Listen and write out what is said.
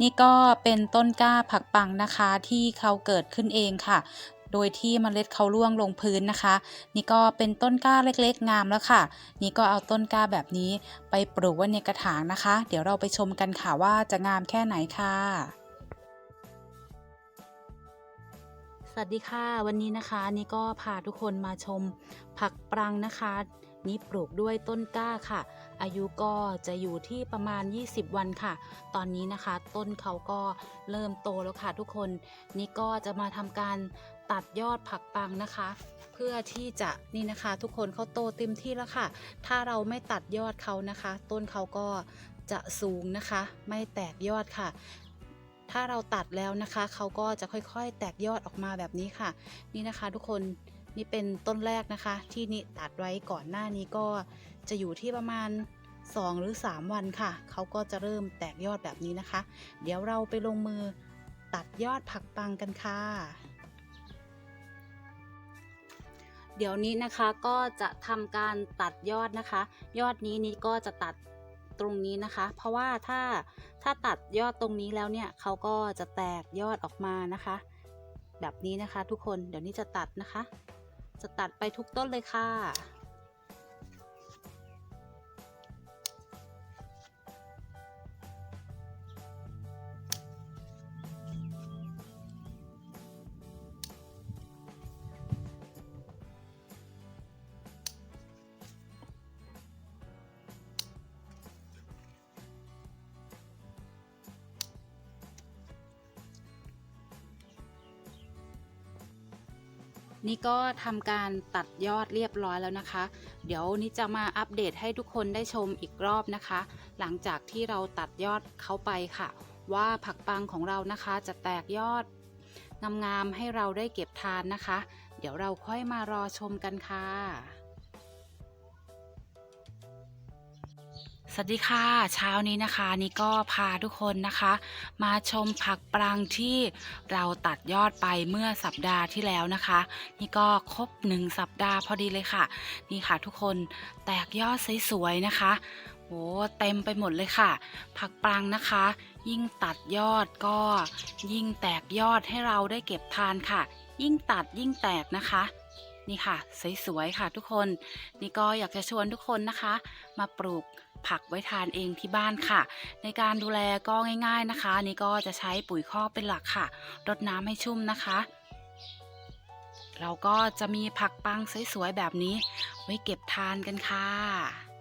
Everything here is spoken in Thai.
นี่ก็เป็นต้นกล้าผักปังนะคะที่เขาเกิดขึ้นเองค่ะ โดยที่เมล็ดเขาร่วงลงพื้นนะคะ นี่ก็เป็นต้นกล้าเล็กๆ งามแล้วค่ะ นี่ก็เอาต้นกล้าแบบนี้ไปปลูกไว้ในกระถางนะคะ เดี๋ยวเราไปชมกันค่ะว่าจะงามแค่ไหนค่ะ วัสดีค่ะ วันนี้นะคะนี่ก็พาทุกคนมาชมผักปรังนะคะ นี่ปลูกด้วยต้นกล้าค่ะ อายุก็จะอยู่ที่ประมาณ 20 วันค่ะ ตอนนี้นะคะ ต้นเขาก็เริ่มโตแล้วค่ะทุกคน นี่ก็จะมาทำการตัดยอดผักปรังนะคะ เพื่อที่จะนี่นะคะทุกคนเขาโตเต็มที่แล้วค่ะ ถ้าเราไม่ตัดยอดเขานะคะ ต้นเขาก็จะสูงนะคะ ไม่แตกยอดค่ะ ถ้าเราตัดแล้วนะคะ เขาก็จะค่อยๆ แตกยอดออกมาแบบนี้ค่ะ นี่นะคะทุกคนนี่เป็นต้นแรกนะคะ ที่นี่ตัดไว้ก่อนหน้านี้ก็จะอยู่ที่ประมาณ 2 หรือ 3 วันค่ะ เขาก็จะเริ่มแตกยอดแบบนี้นะคะ เดี๋ยวเราไปลงมือตัดยอดผักปังกันค่ะ เดี๋ยวนี้นะคะก็จะทำการตัดยอดนะคะ ยอดนี้นี่ก็จะตัด ตรงนี้นะคะ เพราะว่าถ้าถ้าตัดยอดตรงนี้แล้วเนี่ยเขาก็จะแตกยอดออกมานะคะ แบบนี้นะคะทุกคนเดี๋ยวนี้จะตัดนะคะ จะตัดไปทุกต้นเลยค่ะ นี่ก็ทำการตัดยอดเรียบร้อยแล้วนะคะ เดี๋ยวนี้จะมาอัปเดตให้ทุกคนได้ชมอีกรอบนะคะ หลังจากที่เราตัดยอดเขาไปค่ะ ว่าผักปังของเรานะคะจะแตกยอดงามๆให้เราได้เก็บทานนะคะ เดี๋ยวเราค่อยมารอชมกันค่ะ สวัสดีค่ะ เช้านี้นะคะนี่ก็พาทุกคนนะคะ มาชมผักปรังที่เราตัดยอดไปเมื่อสัปดาห์ที่แล้วนะคะ นี่ก็ครบหนึ่งสัปดาห์พอดีเลยค่ะ นี่ค่ะทุกคนแตกยอดสวยๆนะคะโอ้เต็มไปหมดเลยค่ะ ผักปรังนะคะ ยิ่งตัดยอดก็ยิ่งแตกยอดให้เราได้เก็บทานค่ะ ยิ่งตัดยิ่งแตกนะคะนี่ค่ะสวยๆค่ะทุกคน นี่ก็อยากจะชวนทุกคนนะคะ มาปลูก ผักไว้ทานเองที่บ้านค่ะ ในการดูแลก็ง่าย ๆนะคะ นี่ก็จะใช้ปุ๋ยคอกเป็นหลักค่ะรดน้ำให้ชุ่มนะคะ เราก็จะมีผักปังสวยๆแบบนี้ ไว้เก็บทานกันค่ะ